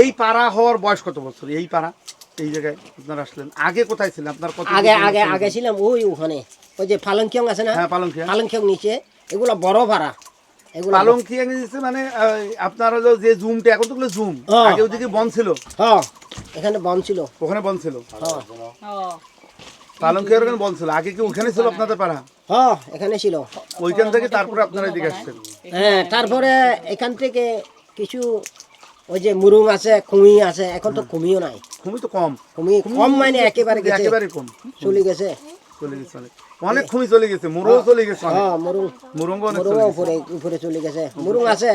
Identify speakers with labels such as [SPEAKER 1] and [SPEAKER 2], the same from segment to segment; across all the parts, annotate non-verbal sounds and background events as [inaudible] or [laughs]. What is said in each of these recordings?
[SPEAKER 1] এই পাড়া হওয়ার বয়স কত বছর? এই পাড়া এই জায়গায় আপনারা আসলেন। আগে কোথায় ছিলেন? আপনার কত
[SPEAKER 2] আগে আগে আগে ছিলাম ওই ওখানে। ওই যে পালংকিয়ং আছে না?
[SPEAKER 1] হ্যাঁ পালংখিয়া।
[SPEAKER 2] পালংকিয়ং নিচে। এগুলো বড় ভাড়া এগুলো
[SPEAKER 1] পালংখিয়া নিয়েছে মানে আপনার হলো যে জুমটা এখন তো জুম। আগে ওদিকে বন ছিল।
[SPEAKER 2] হ্যাঁ এখানে বন ছিল।
[SPEAKER 1] ওখানে বন ছিল।
[SPEAKER 2] হ্যাঁ
[SPEAKER 1] পালংখিয়ার ওখানে বন ছিল। আগে কি ওখানে ছিল আপনাদের পাড়া?
[SPEAKER 2] হ্যাঁ এখানে ছিল।
[SPEAKER 1] ওইখান থেকে তারপরে আপনারা এদিকে আসছেন।
[SPEAKER 2] হ্যাঁ তারপরে এখান থেকে কিছু ওই যে মুরুং আছে কুমি আছে এখন তো কুমিও নাই।
[SPEAKER 1] খুবই তো কম।
[SPEAKER 2] কুমি কম মানে একেবারে গেছে।
[SPEAKER 1] একেবারে কম।
[SPEAKER 2] চলে গেছে।
[SPEAKER 1] চলে গেছে অনেক। খুবই চলে গেছে মুরও চলে গেছে
[SPEAKER 2] হ্যাঁ মুরুং মুরুং উপরে উপরে চলে গেছে। মুরুং আছে।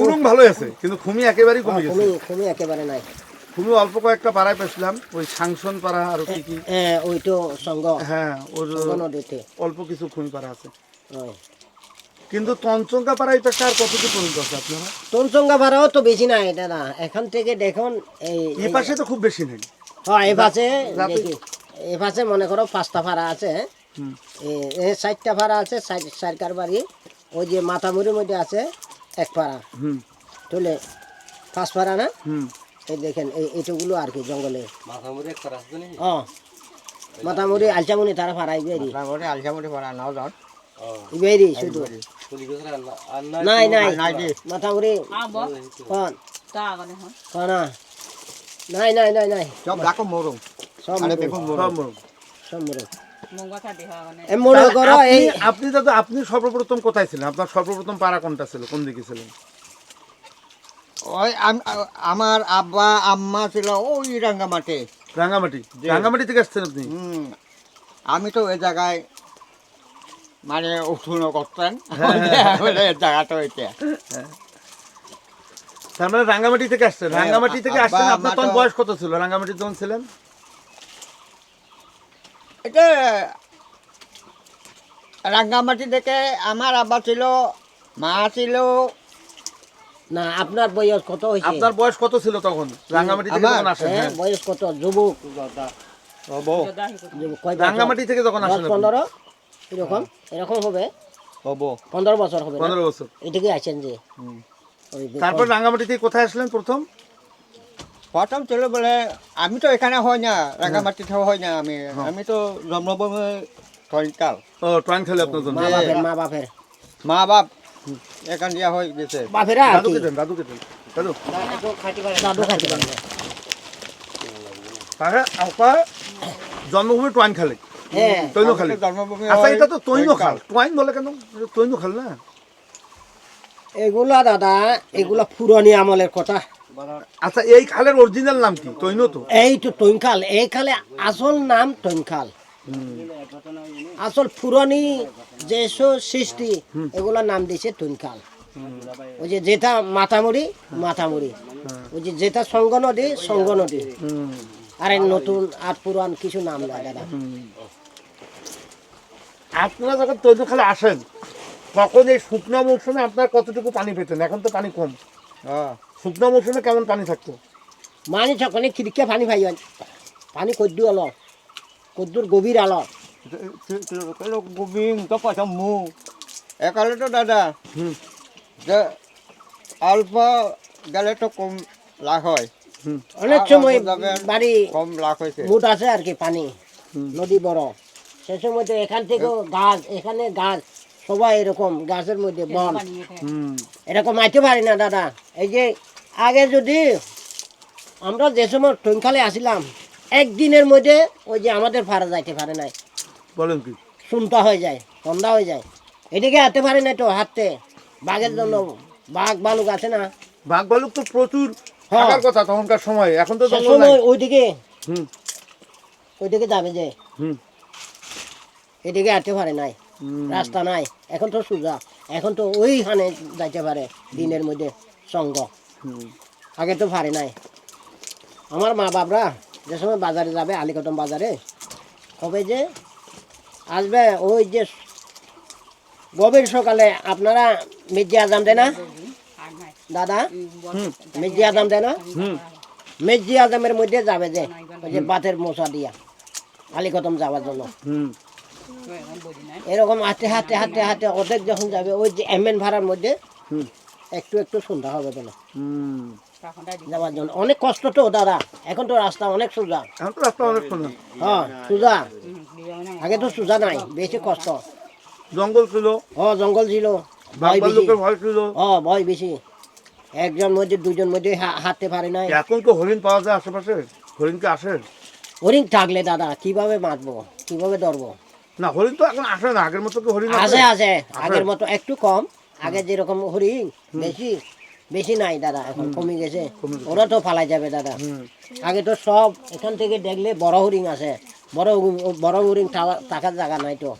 [SPEAKER 1] মুরুং ভালো আছে কিন্তু খুমি একেবারেই কমে গেছে।
[SPEAKER 2] কুমি কুমি একেবারে নাই।
[SPEAKER 1] খুবই অল্প কয়েকটা পাড়ায় পেয়েছিলাম ওই সাংসন পাড়া আর কি কি।
[SPEAKER 2] হ্যাঁ ওই তো সঙ্গ।
[SPEAKER 1] হ্যাঁ ওর অল্প কিছু খুমি পাড়া আছে।
[SPEAKER 2] হয়
[SPEAKER 1] কিন্তু তঞ্চঙ্কা পাড়ায় পেশা আর কতটুকু পর্যন্ত আছে আপনারা?
[SPEAKER 2] তনসঙ্গা ভাড়াও তো বেশি নাই দাদা। এখান থেকে দেখুন এই
[SPEAKER 1] এই পাশে তো খুব বেশি নেই।
[SPEAKER 2] হ্যাঁ এই পাশে এই পাশে মনে করো পাঁচটা ভাড়া আছে।
[SPEAKER 1] হুম।
[SPEAKER 2] এ- এ চারটা ভাড়া আছে চারকার বাড়ি। ওই যে মাথামুড়ির মধ্যে আছে এক পাড়া
[SPEAKER 1] হুম।
[SPEAKER 2] তুলে পাঁচ পাড়া না?
[SPEAKER 1] হুম।
[SPEAKER 2] এই দেখেন এই এইটুগুলো আর কি জঙ্গলে। ও মাথামুড়ি আলচামুনি তারা ভাড়াই বেরি। বেরি শুধু। নাই নাই। কন কনা নাই। নাই নাই নাই
[SPEAKER 3] সব ডাকো মরুম
[SPEAKER 2] সব
[SPEAKER 3] আরে
[SPEAKER 1] সব মুরুং।
[SPEAKER 2] সব মুরুং। এই মনে
[SPEAKER 1] তাহলে
[SPEAKER 2] করো
[SPEAKER 1] আপনি-
[SPEAKER 2] এই
[SPEAKER 1] আপনি দাদা আপনি সর্বপ্রথম কোথায় ছিলেন? আপনার সর্বপ্রথম পাড়া কোনটা ছিল কোন দিকে ছিলেন?
[SPEAKER 3] ওই আম- আমার আব্বা আম্মা ছিল ওই রাঙ্গামাটি
[SPEAKER 1] রাঙ্গামাটি রাঙ্গামাটি থেকে আসছেন আপনি?
[SPEAKER 3] আমি তো ওই জায়গায় মানে উঠুন করতেন। হ্যাঁ, হ্যাঁ, হ্যাঁ। [laughs]
[SPEAKER 1] জায়গাটা মানে রাঙ্গামাটি থেকে আসছেন। রাঙ্গামাটি থেকে আসছেন। আপনার তখন বয়স কত ছিল? রাঙ্গামাটি যখন ছিলেন?
[SPEAKER 3] এটা রাঙ্গামাটি থেকে আমার আব্বা ছিল মা ছিল।
[SPEAKER 2] না আপনার বয়স কত হয়েছে?
[SPEAKER 1] আপনার বয়স কত ছিল তখন? রাঙ্গামাটি থেকে যখন আসেন
[SPEAKER 2] হ্যাঁ বয়স কত? যুবক
[SPEAKER 1] রাঙ্গামাটি থেকে যখন আসেন
[SPEAKER 2] 15 এরকম? এরকম হবে?
[SPEAKER 3] হব।
[SPEAKER 2] পনেরো বছর হবে?
[SPEAKER 1] পনেরো বছর।
[SPEAKER 2] এদিকে আছেন যে?
[SPEAKER 1] তারপর রাঙ্গামাটি থেকে কোথায় আসলেন প্রথম?
[SPEAKER 3] প্রথম ছিল বলে আমি তো এখানে হয় না রাঙ্গামাটিতে হয় না আমি। আমি তো জন্মভূমি টনকাল
[SPEAKER 1] ও ট্রাং খেলে আপনার জন্য
[SPEAKER 2] মা বাপের মা বাপের।
[SPEAKER 3] মা বাপ এখান দিয়া হয়ে গেছে।
[SPEAKER 2] বাপেরা
[SPEAKER 1] দাদু
[SPEAKER 2] কি?
[SPEAKER 1] কেটেন দাদু কেটেন। দাদু।
[SPEAKER 2] দাদু খাইতে পারে না।
[SPEAKER 1] তাহলে আপনার জন্মভূমি ট্রাং খেলে
[SPEAKER 2] হ্যাঁ।
[SPEAKER 1] আচ্ছা এটা তো তৈন
[SPEAKER 3] টনকাল।
[SPEAKER 1] বলে কেন? তৈন না?
[SPEAKER 2] এগুলা দাদা এগুলা পুরনি আমলের কথা।
[SPEAKER 1] আচ্ছা এই খালের অরিজিনাল নাম কি? তৈন তো?
[SPEAKER 2] এই তো টৈনখাল এই খালে আসল নাম টৈনখাল আসল পুরনি যেসব সৃষ্টি এগুলা নাম দিয়েছে টৈনখাল ওই যে যেটা মাথামুড়ি মাথামুড়ি ওই যে যেটা সঙ্গ নদী সঙ্গ নদী আর নতুন আর পুরান কিছু নাম নাই দাদা।
[SPEAKER 1] আপনারা যখন তৈন খালে আসেন তখন এই শুকনো মৌসুমে আপনার কতটুকু পানি পেতেন? এখন তো পানি কম।
[SPEAKER 3] হ্যাঁ।
[SPEAKER 1] শুকনো মৌসুমে কেমন পানি থাকতো?
[SPEAKER 2] মানে সকলে খিড়কে পানি ভাই পানি কদ্দু আলো কদ্দুর গভীর আলো।
[SPEAKER 3] গোবিন্দ তো পয়সা মু একালে তো দাদা
[SPEAKER 1] হুম।
[SPEAKER 3] যে অল্প গেলে তো কম লাভ হয়।
[SPEAKER 2] অনেক সময় বাড়ি
[SPEAKER 3] কম লাভ হয়েছে
[SPEAKER 2] মুট আছে আর কি পানি নদী বড়। সে মধ্যে এখান থেকেও গাছ এখানে গাছ সবাই এরকম গাছের মধ্যে বন। এরকম আইতে পারি না দাদা। এই যে আগে যদি আমরা যে সময় টঙ্কালে আসিলাম একদিনের মধ্যে ওই যে আমাদের ভাড়া যাইতে পারে নাই।
[SPEAKER 1] বলেন কি?
[SPEAKER 2] শুনতা হয়ে যায় সন্ধ্যা হয়ে যায়। এদিকে হাঁটতে পারে না তো হাঁটতে। বাঘের জন্য বাঘ বালুক আছে না?
[SPEAKER 1] বাঘ ভালুক তো প্রচুর। থাকার কথা তখনকার সময়। এখন তো
[SPEAKER 2] সময় ওইদিকে
[SPEAKER 1] হুম।
[SPEAKER 2] ওইদিকে যাবে যে।
[SPEAKER 1] হুম।
[SPEAKER 2] এদিকে হাঁটতে পারে নাই। রাস্তা নাই। এখন তো সোজা। এখন তো ওইখানে যাইতে পারে দিনের মধ্যে সঙ্গ। আগে তো পারে নাই। আমার মা বাপরা যে সময় বাজারে যাবে আলিকটম বাজারে কবে যে আসবে ওই যে গভীর সকালে আপনারা মির্জি আজাম দেয় না? দাদা? মির্জি আজাম দেয় না? মির্জি আজমের মধ্যে যাবে যে ওই যে বাতের মশা দিয়া আলিকটম যাওয়ার জন্য। এরকম হাঁটতে হাঁটতে হাঁটতে হাঁটতে অর্ধেক যখন যাবে ওই যে এমএন ভাড়ার মধ্যে একটু একটু সন্ধ্যা হবে
[SPEAKER 1] হুম।
[SPEAKER 2] যাওয়ার জন্য। অনেক কষ্ট তো দাদা। এখন তো রাস্তা অনেক সোজা।
[SPEAKER 1] এখন তো রাস্তা অনেক সুন্দর
[SPEAKER 2] হ্যাঁ সোজা। আগে তো সোজা নাই বেশি কষ্ট।
[SPEAKER 1] জঙ্গল ছিল।
[SPEAKER 2] হ জঙ্গল ছিল। ভয় বেশি।
[SPEAKER 1] ভয় ছিল।
[SPEAKER 2] হ ভয় বেশি। একজন মধ্যে দুজন মধ্যে হা- হাঁটতে পারে নাই।
[SPEAKER 1] এখন তো হরিণ পাওয়া যায় আশেপাশে। হরিণ কি আসে।
[SPEAKER 2] হরিণ থাকলে দাদা কীভাবে মারবো কীভাবে ধরবো?
[SPEAKER 1] না হরিণ তো এখন আসে না আগের মতো কি হরিণ
[SPEAKER 2] আছে?
[SPEAKER 1] আসে
[SPEAKER 2] আছে আগের মতো একটু কম আগে যেরকম হরিণ বেশি বেশি নাই দাদা এখন কমে গেছে। ওরা তো ফালাই যাবে দাদা। আগে তো সব এখান থেকে দেখলে বড় হরিণ আছে। বড় বড় হরিণ থাকার জায়গা নাই তো।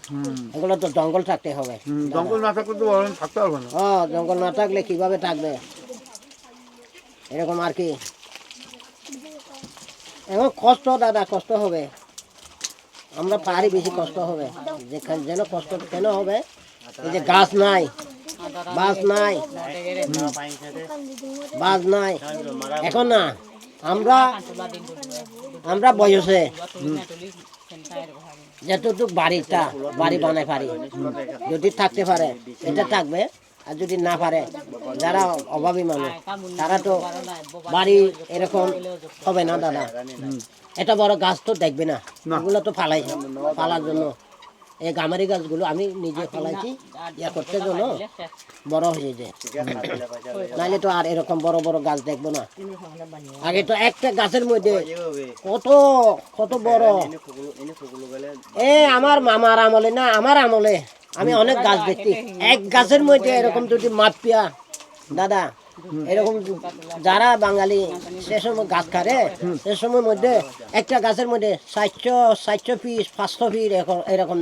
[SPEAKER 2] এগুলো তো জঙ্গল থাকতে হবে।
[SPEAKER 1] জঙ্গল না থাকলে তো থাকতে পারবে না।
[SPEAKER 2] ও জঙ্গল না থাকলে কীভাবে থাকবে? এরকম আর কি। এখন কষ্ট দাদা কষ্ট হবে। আমরা পাহাড়ি বেশি কষ্ট হবে। যেখানে যেন কষ্ট কেন হবে? এই যে গাছ নাই বাস নাই বাস নাই। এখন না, আমরা আমরা বয়সে, যতটুক বাড়িটা, বাড়ি বানাই পারি, যদি থাকতে পারে, এটা থাকবে। আর যদি না পারে যারা অভাবী মানুষ তারা তো বাড়ি এরকম হবে না দাদা। এটা বড় গাছ তো দেখবে না। এগুলো তো ফালাই ফালার জন্য। এই গামারি গাছগুলো আমি নিজে ফালাইছি ইয়া করতে জন্য বড় হয়ে যায়। নাহলে তো আর এরকম বড় বড় গাছ দেখব না। আগে তো একটা গাছের মধ্যে কত কত বড়। এ আমার মামার আমলে না আমার আমলে। আমি অনেক গাছ দেখছি। এক গাছের মধ্যে এরকম যদি মাপিয়া দাদা এরকম যারা বাঙালি সে সময় গাছ কাটে সে সময় মধ্যে একটা গাছের মধ্যে সাতশো সাতশো পিস পাঁচশো পিস এরকম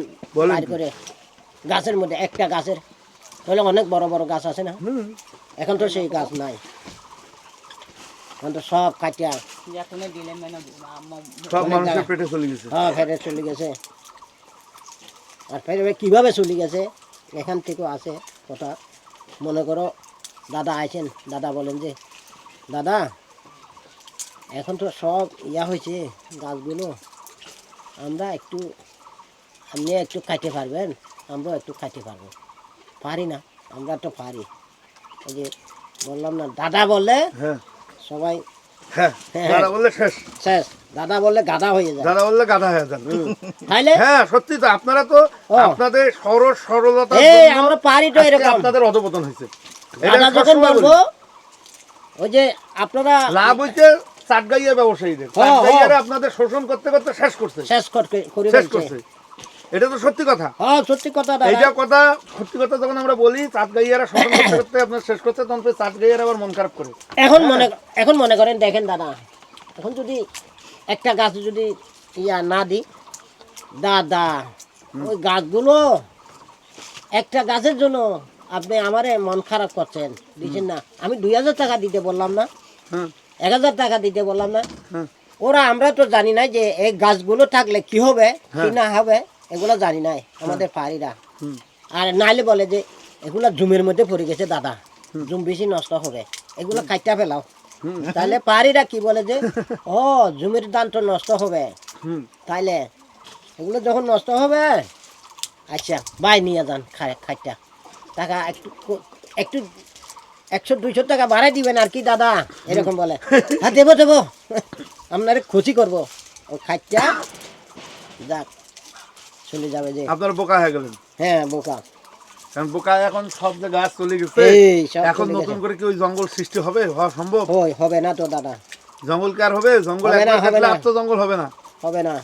[SPEAKER 2] বাইর করে গাছের মধ্যে একটা গাছের। তাহলে অনেক বড় বড় গাছ আছে না?
[SPEAKER 1] হুম।
[SPEAKER 2] এখন তো সেই গাছ নাই। এখন তো সব কাটিয়া
[SPEAKER 1] সব মানুষের পেটে চলে গেছে।
[SPEAKER 2] হ্যাঁ ফেরে চলে গেছে। আর ফেরে কীভাবে চলে গেছে? এখান থেকেও আছে কথা। মনে করো দাদা আইছেন। দাদা বলেন যে দাদা এখন তো সব ইয়া হয়েছে গাছগুলো। আমরা একটু আপনি একটু খাইতে পারবেন আমরাও একটু খাইতে পারব। পারি না আমরা তো পারি। এই যে বললাম না দাদা বললে
[SPEAKER 1] হ্যাঁ।
[SPEAKER 2] সবাই
[SPEAKER 1] হ্যাঁ
[SPEAKER 2] হ্যাঁ।
[SPEAKER 1] দাদা বললে শেষ।
[SPEAKER 2] শেষ। দাদা বললে গাদা হয়ে যায়।
[SPEAKER 1] দাদা বললে গাধা হয়ে যান
[SPEAKER 2] তাইলে?
[SPEAKER 1] হ্যাঁ সত্যি তো আপনারা তো আপনাদের সরস সরলতা
[SPEAKER 2] এই আমরা পারি তো এরকম।
[SPEAKER 1] আপনাদের অধপতন হয়েছে। এটা
[SPEAKER 2] যখন বলব ওই যে আপনারা
[SPEAKER 1] লাভ হইছে চাটগাইয়া ব্যবসায়ীদের। চাটগাইয়ারা আপনাদের শোষণ করতে করতে শেষ করছে।
[SPEAKER 2] শেষ করতে-
[SPEAKER 1] শেষ করছে। এটা তো সত্যি কথা।
[SPEAKER 2] হ্যাঁ সত্যি কথা
[SPEAKER 1] এইটা কথা সত্যি কথা যখন আমরা বলি চাটগাইয়ারা শোষণ করতে করতে আপনার শেষ তখন ফের চাটগাইয়ারা আবার মন খারাপ করে।
[SPEAKER 2] এখন মনে এখন মনে করেন দেখেন দাদা এখন যদি একটা গাছ যদি ইয়া না দিই দাদা ওই গাছগুলো একটা গাছের জন্য আপনি আমারে মন খারাপ করছেন দিচ্ছেন না? আমি দুই হাজার টাকা দিতে বললাম না।
[SPEAKER 1] হ্যাঁ
[SPEAKER 2] এক হাজার টাকা দিতে বললাম না।
[SPEAKER 1] হ্যাঁ
[SPEAKER 2] ওরা আমরা তো জানি না যে এই গাছগুলো থাকলে কি হবে কি না হবে। এগুলো জানি নাই আমাদের পাহাড়িরা। আর নাইলে বলে যে এগুলো জুমের মধ্যে পড়ে গেছে দাদা। জুম বেশি নষ্ট হবে। এগুলো কাইটা ফেলাও। তাহলে পাহাড়িরা কি বলে যে [laughs] ও জমির দান তো নষ্ট হবে। তাইলে এগুলো যখন নষ্ট হবে আচ্ছা বাই নিয়ে যান খাই খাইটা। টাকা একটু একটু একশো দুইশো টাকা বাড়াই দিবেন আর কি দাদা? এরকম বলে। [laughs] হ্যাঁ দেবো দেবো। [laughs] আপনার খুশি করব। ও খাইটা যাক। চলে যাবে যে।
[SPEAKER 1] আপনারা বোকা হয়ে গেলেন।
[SPEAKER 2] হ্যাঁ বোকা।
[SPEAKER 1] কারণ বোকা এখন সব যে গাছ চলে গেছে এখন নতুন করে কি ওই জঙ্গল সৃষ্টি হবে? হওয়া সম্ভব?
[SPEAKER 2] হবে না তো দাদা।
[SPEAKER 1] জঙ্গল কি আর হবে? জঙ্গল। আর তো জঙ্গল হবে না।
[SPEAKER 2] হবে না।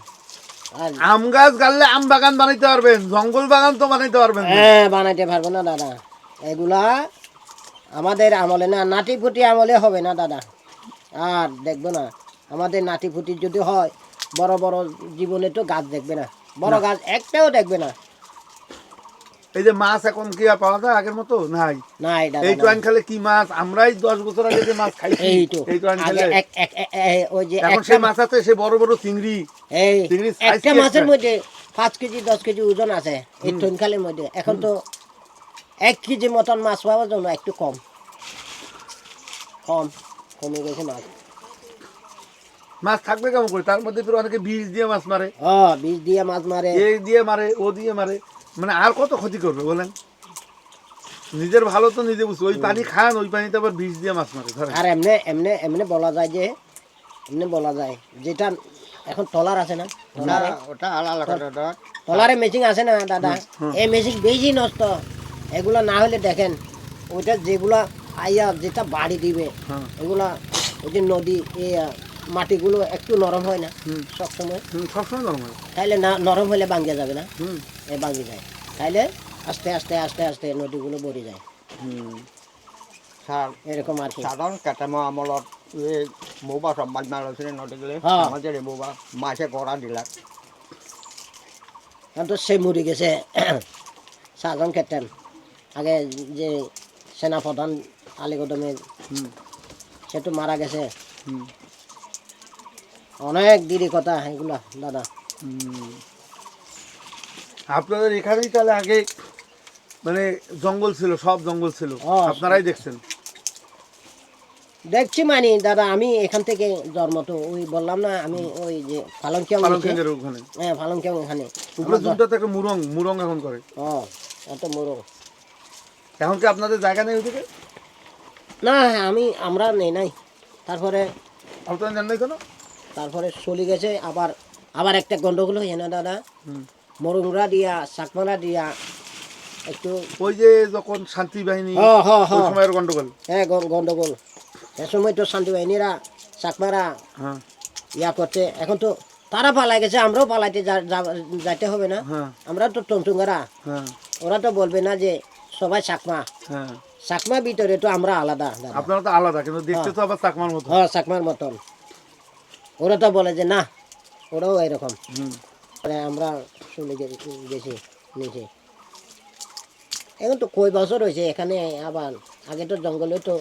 [SPEAKER 1] আম গাছ গাড়লে আম বাগান বানাইতে পারবেন জঙ্গল বাগান তো বানাইতে পারবেন
[SPEAKER 2] হ্যাঁ বানাইতে পারব না দাদা। এগুলা আমাদের আমলে না নাটি ফুটি আমলে হবে না দাদা। আর দেখব না আমাদের নাটি ফুটি যদি হয় বড় বড় জীবনে তো গাছ দেখবে না। বড় গাছ একটাও দেখবে না।
[SPEAKER 1] এই যে মাছ এখন কি আর পাওয়া যায় আগের মতো? নাই।
[SPEAKER 2] নাই
[SPEAKER 1] এই
[SPEAKER 2] নাই।
[SPEAKER 1] টোয়াইন খেলে কি মাছ? আমরাই দশ বছর আগে যে মাছ খাইছি
[SPEAKER 2] এই তো।
[SPEAKER 1] এই টোয়াইন
[SPEAKER 2] আগে
[SPEAKER 1] খেলে।
[SPEAKER 2] এক এক এ- এ- ওই যে
[SPEAKER 1] এখন সেই মাছ আছে সে বড় বড় চিংড়ি।
[SPEAKER 2] এই একটা মাছের মধ্যে পাঁচ কেজি দশ কেজি ওজন আছে এই মধ্যে। এখন তো এক কেজি মতন মাছ পাওয়ার জন্য একটু কম। কম কমে গেছে মাছ।
[SPEAKER 1] মাছ থাকবে কেমন করে? তার মধ্যে ফের অনেকে বীজ দিয়ে মাছ মারে।
[SPEAKER 2] ও বীজ দিয়ে মাছ মারে।
[SPEAKER 1] এই দিয়ে মারে ও দিয়ে মারে। মানে আর কত ক্ষতি করবে বলেন? নিজের ভালো তো নিজে বুঝছি ওই পানি খান ওই পানিতে আবার বিষ দিয়ে মাছ মারে ধরেন।
[SPEAKER 2] আর এমনি এমনি এমনি বলা যায় যে এমনি বলা যায় যেটা এখন টলার আছে না?
[SPEAKER 3] ওটা আলাদা
[SPEAKER 2] টলারে মেশিন আছে না দাদা? এই মেশিন বেশি নষ্ট। এগুলো না হলে দেখেন ওইটা যেগুলা আইয়া যেটা বাড়ি দিবে
[SPEAKER 1] হ্যাঁ
[SPEAKER 2] এগুলা ওই যে নদী মাটিগুলো একটু নরম হয় না। সবসময়।
[SPEAKER 1] সবসময় নর্মাল
[SPEAKER 2] তাইলে না নরম হলে ভাঙ্গে যাবে না।
[SPEAKER 1] হুম।
[SPEAKER 2] এ ভাঙ্গি যায়। তাইলে আস্তে আস্তে আস্তে আস্তে নদীগুলো ভরে যায়। এরকম আর কি।
[SPEAKER 3] সাধারণ কেটামো আমলত বৌবা সব মাছ মাৰিছিলে নদীগুলি।
[SPEAKER 2] হ্যাঁ।
[SPEAKER 3] আমাদের বৌবা মাছে গড়া
[SPEAKER 2] এখন তো সে মরে গেছে। সাজন ক্যাপ্টেন আগে যে সেনাপ্রধান আলিগদমে
[SPEAKER 1] হুম।
[SPEAKER 2] সে তো মারা গেছে। অনেক দিদি কথা এগুলা দাদা।
[SPEAKER 1] আপনাদের এখানেই তাহলে আগে মানে জঙ্গল ছিল সব জঙ্গল ছিল। আপনারাই দেখছেন।
[SPEAKER 2] দেখছি মানি দাদা আমি এখান থেকে জন্ম তো ওই বললাম না আমি ওই যে ফালংকিয়াং
[SPEAKER 1] ওখানে।
[SPEAKER 2] হ্যাঁ ফালংকিয়াং ওখানে।
[SPEAKER 1] উপরে দুটো থেকে মুরং মুরং এখন করে।
[SPEAKER 2] ও এত মোরো।
[SPEAKER 1] এখন কি আপনাদের জায়গা নেই ওদিকে
[SPEAKER 2] না হ্যাঁ আমি আমরা নেই নাই। তারপরে
[SPEAKER 1] আপনারা জান নাই কেন?
[SPEAKER 2] তারপরে চলে গেছে আবার আবার একটা গন্ডগোল হয়েছে না দাদা। মরুংরা দিয়া চাকমারা দিয়া একটু
[SPEAKER 1] ওই যে যখন শান্তি বাহিনী সময়ের গন্ডগোল?
[SPEAKER 2] হ্যাঁ গন্ডগোল। সে সময় তো শান্তি বাহিনীরা চাকমারা
[SPEAKER 1] হ্যাঁ।
[SPEAKER 2] ইয়া করছে। এখন তো তারা পালাই গেছে আমরাও পালাইতে যাইতে হবে না।
[SPEAKER 1] হ্যাঁ।
[SPEAKER 2] আমরা তো টমটুঙ্গারা
[SPEAKER 1] হ্যাঁ।
[SPEAKER 2] ওরা তো বলবে না যে সবাই চাকমা
[SPEAKER 1] হ্যাঁ।
[SPEAKER 2] চাকমা ভিতরে তো আমরা আলাদা।
[SPEAKER 1] আপনারা তো আলাদা কিন্তু দেখতে তো আবার চাকমার মতো
[SPEAKER 2] হ্যাঁ চাকমার মতন। ওরা তো বলে যে না ওরাও এরকম। আমরা শুনে গেছি নিচে। এখন তো কই বছর হয়েছে এখানে আবার আগে তো জঙ্গলে তো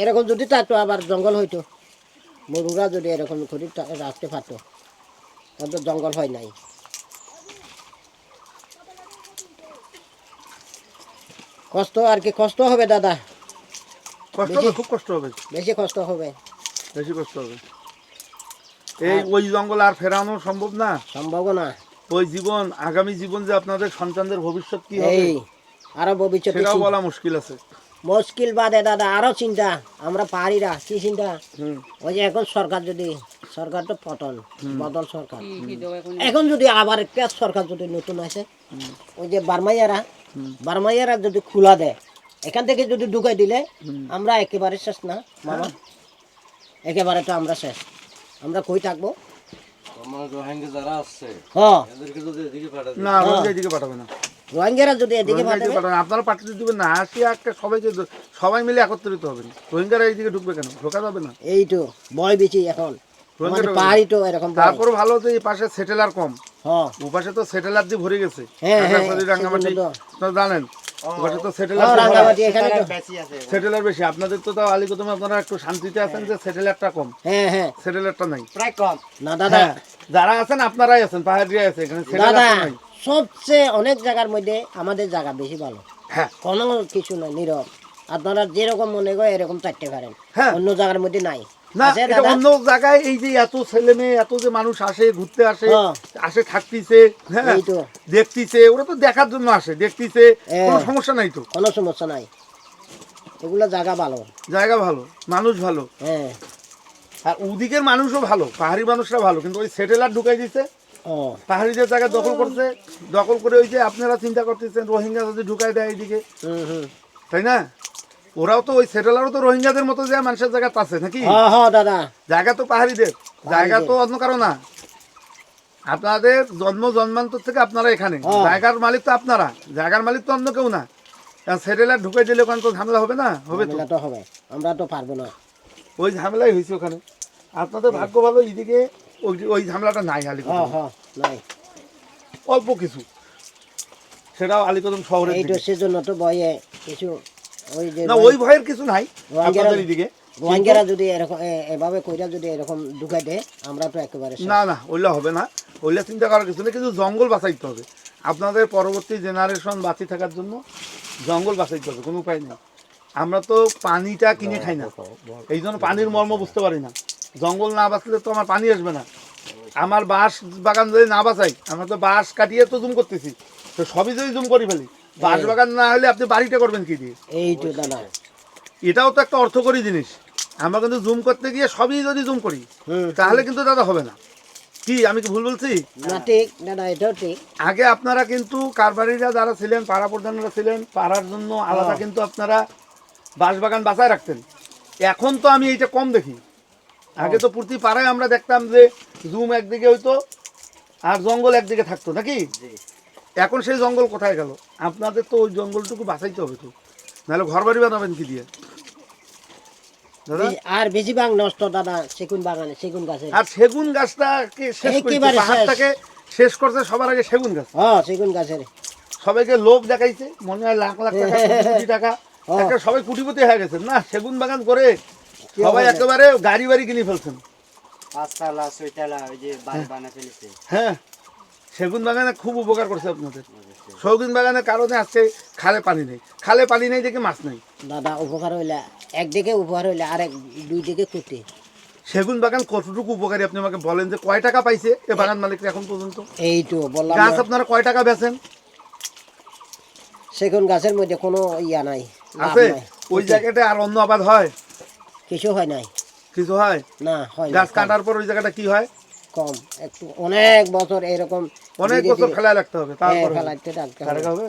[SPEAKER 2] এরকম যদি থাকতো আবার জঙ্গল হইতো। মরুরা যদি এরকম করে রাখতে পারতো। এখন তো জঙ্গল হয় নাই। কষ্ট আর কি কষ্ট হবে দাদা?
[SPEAKER 1] কষ্ট খুব কষ্ট হবে।
[SPEAKER 2] বেশি কষ্ট হবে।
[SPEAKER 1] বেশি কষ্ট হবে। এই ওই জঙ্গল আর ফেরানো সম্ভব না?
[SPEAKER 2] সম্ভব না।
[SPEAKER 1] ওই জীবন আগামী জীবন যে আপনাদের সন্তানদের ভবিষ্যৎ কি হবে
[SPEAKER 2] আরও ভবিষ্যতে
[SPEAKER 1] সেটাও বলা মুশকিল আছে।
[SPEAKER 2] মুশকিল বাদে দাদা আরও চিন্তা। আমরা পাহাড়িরা কি চিন্তা? ওই যে এখন সরকার যদি সরকার তো পতন বদল সরকার। এখন? যদি আবার একটা সরকার যদি নতুন আসে ওই যে বারমাইয়ারা বারমাইয়ারা যদি খোলা দেয় এখান থেকে যদি ঢুকাই দিলে আমরা একেবারে শেষ না মামা। একেবারে তো আমরা শেষ। আমরা কই থাকব?
[SPEAKER 4] যারা আসছে
[SPEAKER 2] হ
[SPEAKER 4] এদেরকে যদি এদিকে পাঠাতে
[SPEAKER 1] না এদিকে পাঠাবে না।
[SPEAKER 2] রোহিঙ্গারা যদি এদিকে
[SPEAKER 1] রোহিঙ্গা এদিকে
[SPEAKER 2] পাঠাবে
[SPEAKER 1] পাঠাবে না। আপনারা পাঠাতে দিবেন না। আসিয়া একটা সবাইকে সবাই মিলে একত্রিত হবেন। রোহিঙ্গারা এইদিকে ঢুকবে কেন? ঢোকা যাবে না।
[SPEAKER 2] এই তো ভয় বেশি এখন।
[SPEAKER 1] রোহিঙ্গা
[SPEAKER 2] পাহাড়ি তো এরকম ভয়।
[SPEAKER 1] ভালো এই পাশে সেটেলার কম।
[SPEAKER 2] হ
[SPEAKER 1] ওপাশে তো সেটেলার দিয়ে ভরে গেছে।
[SPEAKER 2] হ্যাঁ, হ্যাঁ,
[SPEAKER 1] জানেন তো সেটেলার বেশি আপনাদের তো তাও আপনারা একটু শান্তিতে আছেন যে সেটেলারটা কম।
[SPEAKER 2] হ্যাঁ হ্যাঁ।
[SPEAKER 1] সেটেলারটা নাই।
[SPEAKER 3] প্রায় কম।
[SPEAKER 2] না দাদা।
[SPEAKER 1] হ্যাঁ। যারা আছেন আপনারাই আছেন পাহাড়িয়া আছে এখানে সেটেলারটা নাই।
[SPEAKER 2] সবচেয়ে অনেক জায়গার মধ্যে আমাদের জায়গা বেশি ভালো।
[SPEAKER 1] হ্যাঁ।
[SPEAKER 2] কোনো কিছু নাই নীরব। আপনারা যেরকম মনে করে এরকম চাইতে পারেন
[SPEAKER 1] হ্যাঁ।
[SPEAKER 2] অন্য জায়গার মধ্যে নাই।
[SPEAKER 1] না এটা অন্য জায়গায় এই যে এত ছেলে মেয়ে এত যে মানুষ আসে ঘুরতে আসে
[SPEAKER 2] হ্যাঁ।
[SPEAKER 1] আসে থাকতিছে হ্যাঁ দেখতিছে ওরা তো দেখার জন্য আসে দেখতিছে
[SPEAKER 2] হ্যাঁ।
[SPEAKER 1] কোনো সমস্যা নাই তো।
[SPEAKER 2] কোনো সমস্যা নাই। এগুলো জায়গা ভালো।
[SPEAKER 1] জায়গা ভালো মানুষ ভালো।
[SPEAKER 2] হ্যাঁ।
[SPEAKER 1] আর ওদিকের মানুষও ভালো পাহাড়ি মানুষরা ভালো কিন্তু ওই সেটেলার ঢুকাই দিছে। পাহাড়িদের জায়গা দখল করছে দখল করে ওই যে আপনারা চিন্তা করতেছেন রোহিঙ্গা যদি ঢুকাই দেয় এইদিকে। তাই না? ওরাও তো ওই সেটেলারও তো রোহিঙ্গাদের মতো যে মানুষের জায়গা আছে নাকি?
[SPEAKER 2] হ্যাঁ হ্যাঁ দাদা।
[SPEAKER 1] জায়গা তো পাহাড়িদের জায়গা তো অন্য কারও না। আপনাদের জন্ম জন্মান্তর থেকে আপনারা এখানে।
[SPEAKER 2] হ্যাঁ।
[SPEAKER 1] জায়গার মালিক তো আপনারা। জায়গার মালিক তো অন্য কেউ না। সেটেলার ঢুকাই দিলে ওখানে তো ঝামেলা হবে না? হবে তো।
[SPEAKER 2] হবে। আমরা তো পারব না।
[SPEAKER 1] ওই ঝামেলাই হয়েছে ওখানে। আপনাদের ভাগ্য ভালো এইদিকে ওই ওই ঝামেলাটা নাই
[SPEAKER 2] হ্যাঁ নাই।
[SPEAKER 1] অল্প কিছু। সেটাও আলিকদম শহরের
[SPEAKER 2] এই সেজন্য তো ভয়ে কিছু
[SPEAKER 1] না ওই ভয়ের কিছু নাই আপনাদের এইদিকে
[SPEAKER 2] রোহিঙ্গারা যদি এরকম এভাবে কইরা যদি এরকম দেয় আমরা তো একেবারে
[SPEAKER 1] না না ওইলা হবে না। ওইলা চিন্তা করার কিছু নেই কিন্তু জঙ্গল বাঁচাইতে হবে। আপনাদের পরবর্তী জেনারেশন বাঁচি থাকার জন্য জঙ্গল বাঁচাইতে হবে কোনো উপায় নেই। আমরা তো পানিটা কিনে খাই না। এই জন্য পানির মর্ম বুঝতে পারি না। জঙ্গল না বাঁচলে তো আমার পানি আসবে না। আমার বাঁশ বাগান যদি না বাঁচাই আমরা তো বাঁশ কাটিয়ে তো জুম করতেছি। তো সবই যদি জুম করি ফেলি বাঁশবাগান না হলে আপনি বাড়িটা করবেন কি দিয়ে?
[SPEAKER 2] এই তো দাদা
[SPEAKER 1] এটাও তো একটা অর্থকরী জিনিস। আমরা কিন্তু জুম করতে গিয়ে সবই যদি জুম করি তাহলে কিন্তু দাদা হবে না। কি আমি কি ভুল বলছি?
[SPEAKER 2] না ঠিক। দাদা এটাও ঠিক।
[SPEAKER 1] আগে আপনারা কিন্তু কারবারিরা যারা ছিলেন পাড়া প্রধানরা ছিলেন পাড়ার জন্য আলাদা
[SPEAKER 2] হ্যাঁ।
[SPEAKER 1] কিন্তু আপনারা বাঁশবাগান বাঁচায় রাখতেন। এখন তো আমি এইটা কম দেখি। আগে তো প্রতি পাড়ায় আমরা দেখতাম যে জুম একদিকে হইতো আর জঙ্গল একদিকে থাকতো নাকি? এখন সেই জঙ্গল কোথায় গেল? আপনাদের তো ওই জঙ্গলটুকু বাঁচাইতে হবে তো। নাহলে ঘর বাড়ি বানাবেন কি দিয়ে? দাদা?
[SPEAKER 2] বেশি- আর বেশিরভাগ নষ্ট দাদা সেগুন বাগানে সেগুন গাছের
[SPEAKER 1] আর সেগুন গাছটাকে শেষ। পাহাড়টাকে শেষ করছে সবার আগে সেগুন গাছ।
[SPEAKER 2] হ্যাঁ সেগুন গাছের।
[SPEAKER 1] সবাইকে লোক দেখাইছে মনে হয় লাখ লাখ টাকা কোটি কোটি [laughs] টাকা।
[SPEAKER 2] হ্যাঁ।
[SPEAKER 1] একটা সবাই কোটিপতি হয়ে গেছেন না সেগুন বাগান করে সবাই
[SPEAKER 2] হবে?
[SPEAKER 1] একেবারে গাড়ি বাড়ি কিনে ফেলছেন।
[SPEAKER 5] পাঁচতলা ছয়তলা ওই যে বাড়ি বানা ফেলেছে।
[SPEAKER 1] হ্যাঁ। সেগুন বাগানে খুব উপকার করছে আপনাদের। সেগুন বাগানের কারণে আজকে খালে পানি নেই। খালে পানি নেই দেখে মাছ নেই।
[SPEAKER 2] দাদা উপকার হইলে একদিকে উপকার হইলে আরেক দুই দিকে ক্ষতি।
[SPEAKER 1] সেগুন বাগান কতটুকু উপকারী আপনি আমাকে বলেন যে কয় টাকা পাইছে এ বাগান মালিক এখন পর্যন্ত?
[SPEAKER 2] এই তো বললাম
[SPEAKER 1] গাছ আপনারা কয় টাকা বেচেন?
[SPEAKER 2] সেগুন গাছের মধ্যে কোনো ইয়া নাই
[SPEAKER 1] আছে? ওই জায়গাটা আর অন্য আবাদ হয়?
[SPEAKER 2] কিছু হয় নাই।
[SPEAKER 1] কিছু হয়?
[SPEAKER 2] না হয়
[SPEAKER 1] গাছ কাটার পর ওই জায়গাটা কি হয়?
[SPEAKER 2] কম। একটু অনেক বছর এরকম
[SPEAKER 1] অনেক বছর খেলায় রাখতে হবে
[SPEAKER 2] হ্যাঁ,
[SPEAKER 1] তারপর
[SPEAKER 2] ফেলাইতে রাখতে হবে।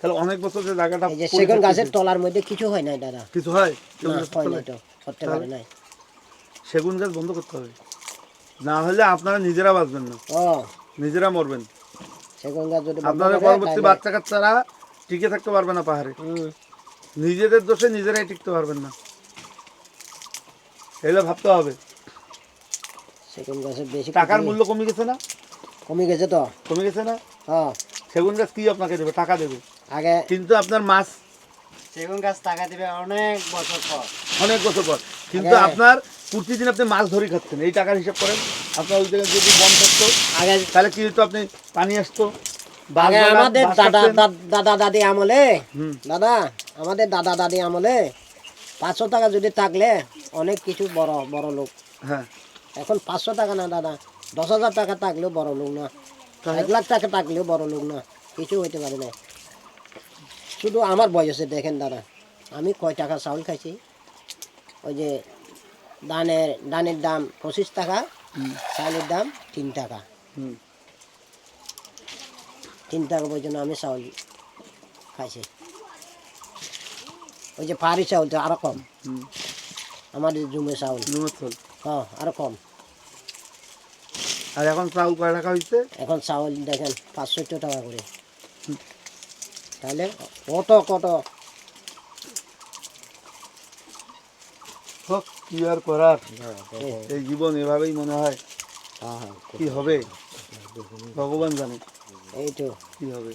[SPEAKER 1] তাহলে অনেক বছর যে জায়গাটা
[SPEAKER 2] এই যে সেগুন গাছের তলার মধ্যে কিছু হয় নাই দাদা।
[SPEAKER 1] কিছু হয়?
[SPEAKER 2] না হয়? করতে পারে নাই।
[SPEAKER 1] সেগুন গাছ বন্ধ করতে হবে। না হলে আপনারা নিজেরা বাঁচবেন না।
[SPEAKER 2] ও।
[SPEAKER 1] নিজেরা মরবেন।
[SPEAKER 2] সেগুন গাছ যদি বন্ধ
[SPEAKER 1] আপনাদের পরবর্তী বাচ্চা কাচ্চারা টিকে থাকতে পারবে না পাহাড়ে। নিজেদের দোষে নিজেরাই টিকতে পারবেন না। এগুলো ভাবতে হবে।
[SPEAKER 2] সেগুন গাছের বেশি
[SPEAKER 1] টাকার মূল্য কমে গেছে না?
[SPEAKER 2] কমে গেছে তো।
[SPEAKER 1] কমে গেছে না?
[SPEAKER 2] হ্যাঁ।
[SPEAKER 1] সেগুন গাছ কি আপনাকে দেবে? টাকা দেবে?
[SPEAKER 2] আগে
[SPEAKER 1] কিন্তু আপনার মাছ
[SPEAKER 5] সেগুন গাছ টাকা দিবে অনেক বছর পর।
[SPEAKER 1] অনেক বছর পর। কিন্তু। আপনার প্রতিদিন আপনি মাছ ধরে খাচ্ছেন। এই টাকার হিসাব করেন। আপনার ওই জায়গায় যদি বন থাকতো
[SPEAKER 2] আগে
[SPEAKER 1] তাহলে কি হতো আপনি পানি আসতো
[SPEAKER 2] আগে আমাদের দাদা দাদা দাদি আমলে দাদা আমাদের দাদা দাদি আমলে পাঁচশো টাকা যদি থাকলে অনেক কিছু বড় বড় লোক।
[SPEAKER 1] হ্যাঁ।
[SPEAKER 2] এখন পাঁচশো টাকা না দাদা। দশ হাজার টাকা থাকলেও বড় লোক না। এক লাখ টাকা থাকলেও বড় লোক না। কিছু হইতে পারে না। শুধু আমার বয়সে দেখেন দাদা। আমি কয় টাকা চাউল খাইছি? ওই যে ধানের ধানের দাম পঁচিশ টাকা চাউলের দাম তিন টাকা। তিন টাকা পর্যন্ত আমি চাউল খাইছি। ওই যে পাহাড়ি চাউলটা আরও কম। আমাদের জুমে চাউল।
[SPEAKER 1] নুনের চাল।
[SPEAKER 2] হ্যাঁ আরও কম।
[SPEAKER 1] আর এখন চাউল কয় টাকা হয়েছে
[SPEAKER 2] এখন চাউল দেখেন পাঁচশো টাকা করে। তাহলে কত কত?
[SPEAKER 1] হোক, কি আর করার? এই জীবন এভাবেই মনে হয়। কি হবে? ভগবান জানে।
[SPEAKER 2] এই তো।
[SPEAKER 1] কি হবে?